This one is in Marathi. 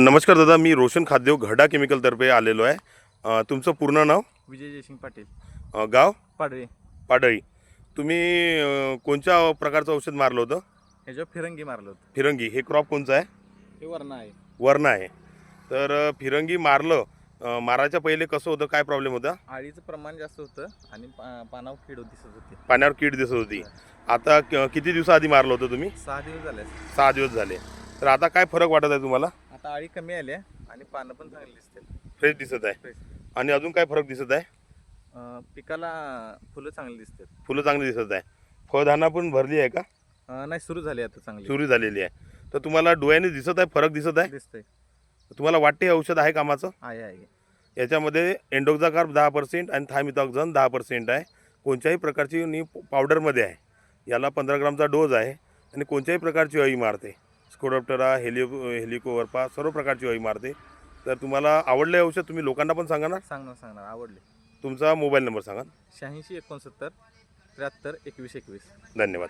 नमस्कार दादा मी रोशन खाद्देव घरडा केमिकलतर्फे आलेलो आहे. तुमचं पूर्ण नाव? विजय जयसिंग पाटील. गाव? पाडवे पाडळी. तुम्ही कोणत्या प्रकारचं औषध मारलं होतं? ह्याच्यावर फिरंगी मारलं होतं. फिरंगी. हे क्रॉप कोणचं आहे? हे वर्ण आहे. वर्ण आहे. तर फिरंगी मारलं मारायच्या पहिले कसं होतं? काय प्रॉब्लेम होता? आळीचं प्रमाण जास्त होतं आणि पानावर किड दिसत होती. पाण्यावर कीड दिसत होती. आता क- किती दिवसाआधी मारलं होतं तुम्ही? सहा दिवस झाले. सहा दिवस झाले. तर आता काय फरक वाटत आहे तुम्हाला? आता आळी कमी आली आहे आणि पानं पण चांगली दिसतील. फ्रेश दिसत आहे. फ्रेश आणि अजून काय फरक दिसत आहे? अं, पिकाला फुलं चांगली दिसतात फुलं चांगली दिसत आहे. फळधारणा पण भरली आहे का? अं, नाही सुरू झाली आता चांगली. चोरी झालेली आहे. तर तुम्हाला डोळ्याने दिसत आहे? फरक दिसत आहे? दिसतंय. तुम्हाला वाटते हे औषध आहे कामाचं? आहे आहे. याच्यामध्ये एन्डोक्झाकार्ब दहा पर्सेंट आणि थायमिथॉक्झन दहा पर्सेंट आहे. कोणत्याही प्रकारची नी पावडरमध्ये आहे. याला पंधरा ग्रामचा डोज आहे. आणि कोणत्याही प्रकारची अळी मारते. स्कोडॉप्टरा हेलिओ हेलिकोवरपा सर्व प्रकारची अळी मारते. तर तुम्हाला आवडलं औषध तुम्ही लोकांना पण सांगा ना. सांगणार सांगणार आवडले. तुमचा मोबाईल नंबर सांगा. शहाऐंशी एकोणसत्तर त्र्याहत्तर एकवीस एकवीस. धन्यवाद.